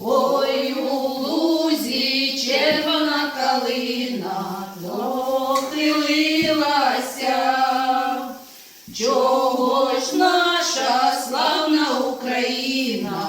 Ой, у лузі червона калина похилилася. Чого ж наша славна Україна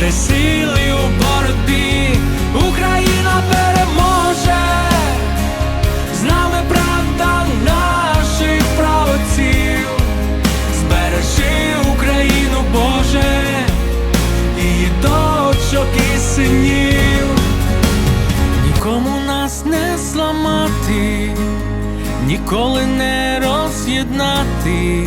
Дай сили у боротьбі, Україна переможе, з нами правда наших правоців, збережи Україну, Боже, її дочок і синів. Нікому нас не зламати, ніколи не роз'єднати.